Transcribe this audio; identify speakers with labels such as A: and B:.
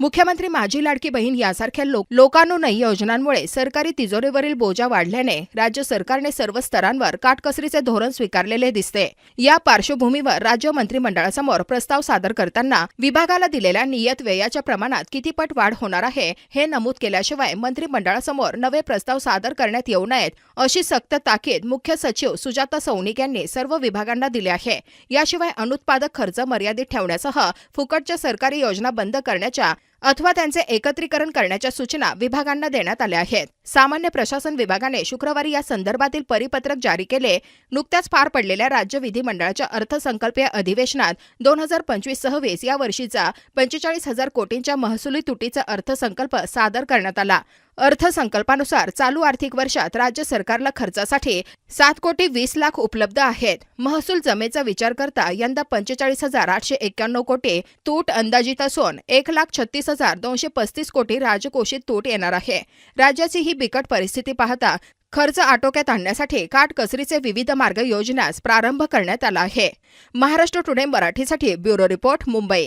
A: मुख्यमंत्री माझी लाडकी बहीण यासारख्या लोक लोकानुनयी योजनांमुळे सरकारी तिजोरीवरील बोजा वाढल्याने राज्य सरकारने सर्व स्तरांवर काटकसरीचे धोरण स्वीकारलेले दिसते. या पार्श्वभूमीवर राज्य मंत्रिमंडळासमोर प्रस्ताव सादर करताना विभागाला दिलेल्या नियत व्ययाच्या प्रमाणात किती पट वाढ होणार आहे हे नमूद केल्याशिवाय मंत्रिमंडळासमोर नवे प्रस्ताव सादर करण्यात येऊ नयेत अशी सक्त ताकीद मुख्य सचिव सुजाता सौनिक यांनी सर्व विभागांना दिली आहे. याशिवाय अनुत्पादक खर्च मर्यादित ठेवण्यासह फुकटच्या सरकारी योजना बंद करण्याच्या अथवा त्यांचे एकत्रीकरण करण्याच्या सूचना विभागांना देण्यात आल्या आहेत. सामान्य प्रशासन विभागाने शुक्रवारी या संदर्भातील परिपत्रक जारी केले. नुकत्याच पार पडलेल्या राज्य विधिमंडळाच्या अर्थसंकल्पीय अधिवेशनात दोन हजार पंचवीस सव्वीस या वर्षीचा पंचेचाळीस हजार कोटींच्या महसुली तुटीचा अर्थसंकल्प सादर करण्यात आला. अर्थसंकल्पानुसार चालू आर्थिक वर्षात राज्य सरकारला खर्चासाठी सात कोटी वीस लाख उपलब्ध आहेत. महसूल जमेचा विचार करता यंदा पंचेचाळीस हजार आठशे एक्क्याण्णव कोटी तूट अंदाजित असून एक लाख छत्तीस हजार दोनशे पस्तीस कोटी राजकोषित तूट येणार आहे. राज्याची ही बिकट परिस्थिती पाहता खर्च आटोक्यात आणण्यासाठी काटकसरीचे विविध मार्ग योजण्यास प्रारंभ करण्यात आला आहे. महाराष्ट्र टुडे मराठीसाठी ब्युरो रिपोर्ट मुंबई.